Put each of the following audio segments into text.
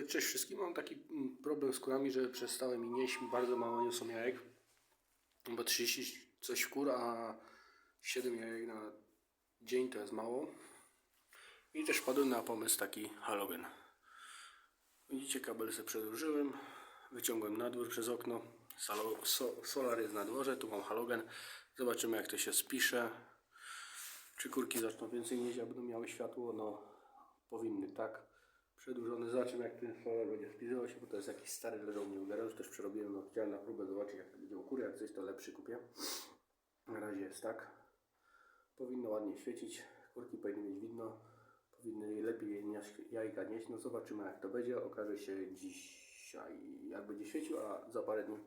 E, Cześć wszystkim. Mam taki mm, problem z kurami, że przestały mi nieść, bardzo mało niosą jajek. Bo 30 coś kur, a 7 jajek na dzień to jest mało. I też wpadłem na pomysł taki halogen. Widzicie, kabel sobie przedłużyłem, wyciągłem na dwór przez okno. Salo, so, solar jest na dworze, tu mam halogen. Zobaczymy jak to się spisze. Czy kurki zaczną więcej nieść, a będą miały światło? No, powinny, tak. Przedłużony, zobaczymy jak ten solar będzie spisywał się, bo to jest jakiś stary, leżał mnie w też przerobiłem, no chciałem na próbę zobaczyć jak to będzie u jak coś to lepszy kupię. Na razie jest tak. Powinno ładnie świecić, kurki powinny mieć widno, powinny lepiej jajka nieść, no zobaczymy jak to będzie, okaże się dzisiaj jak będzie świecił, a za parę dni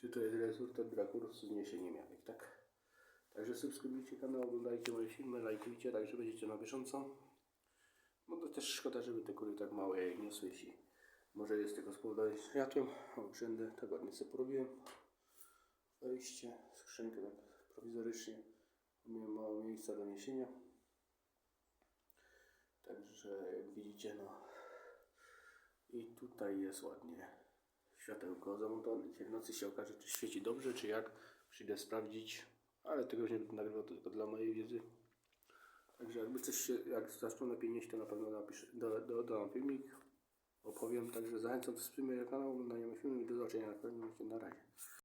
czy to jest rezultat braku z zniesieniem jajek, tak? Także subskrybujcie kanał, oglądajcie moje filmy, lajkujcie, tak że będziecie na bieżąco. No to też szkoda, żeby te kury tak małe jajek niosły, jeśli może jest tylko spowodowane światłem. O, brzędy tak ładnie sobie porobiłem. Wejście, skrzynkę tak prowizorycznie. Miałem mało miejsca do niesienia. Także jak widzicie, no i tutaj jest ładnie światełko zamontowane. Dzisiaj w nocy się okaże, czy świeci dobrze, czy jak. Przyjdę sprawdzić, ale tego już nie będę nagrywał, to tylko dla mojej wiedzy. Także jakby coś się, jak zaczną lepiej nieść, to na pewno napiszę, do, do, dodam filmik, opowiem. Także zachęcam do subskrybowania kanału, oglądania moich i do zobaczenia na kolejnym. Na razie.